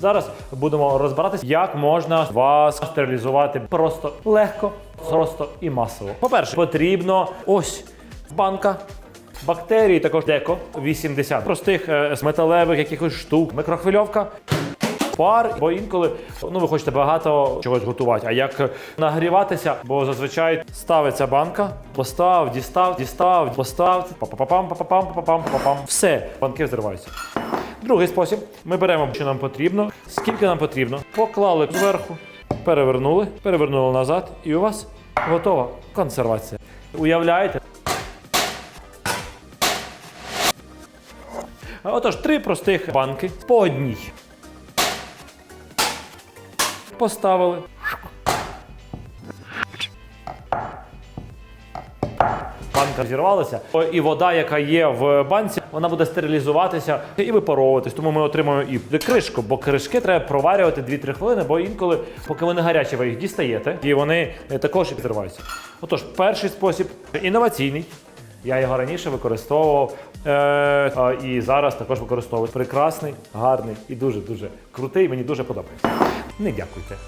Зараз будемо розбиратися, як можна вас стерилізувати просто легко, просто і масово. По-перше, потрібно ось банка. Бактерії також деко 80 простих е, металевих якихось штук, микрохвильовка. Пар, бо інколи ну ви хочете багато чогось готувати. А як нагріватися, бо зазвичай ставиться банка, постав, дістав, дістав, постав, па-па-пам, па-па-пам, па-па-пам, па-па-пам. Все, банки взриваються. Другий спосіб: ми беремо, що нам потрібно, скільки нам потрібно, поклали зверху, перевернули, перевернули назад, і у вас готова консервація. Уявляєте? Отож, три простих банки по одній. Поставили. Банка зірвалася, і вода, яка є в банці, вона буде стерилізуватися і випаровуватись. Тому ми отримуємо і кришку, бо кришки треба проварювати 2-3 хвилини, бо інколи, поки вони гарячі, ви їх дістаєте, і вони е, також і підриваються. Отож, перший спосіб інноваційний. Я його раніше використовував е, а, і зараз також використовую. Прекрасний, гарний і дуже дуже крутий. Мені дуже подобається. Не дякуйте.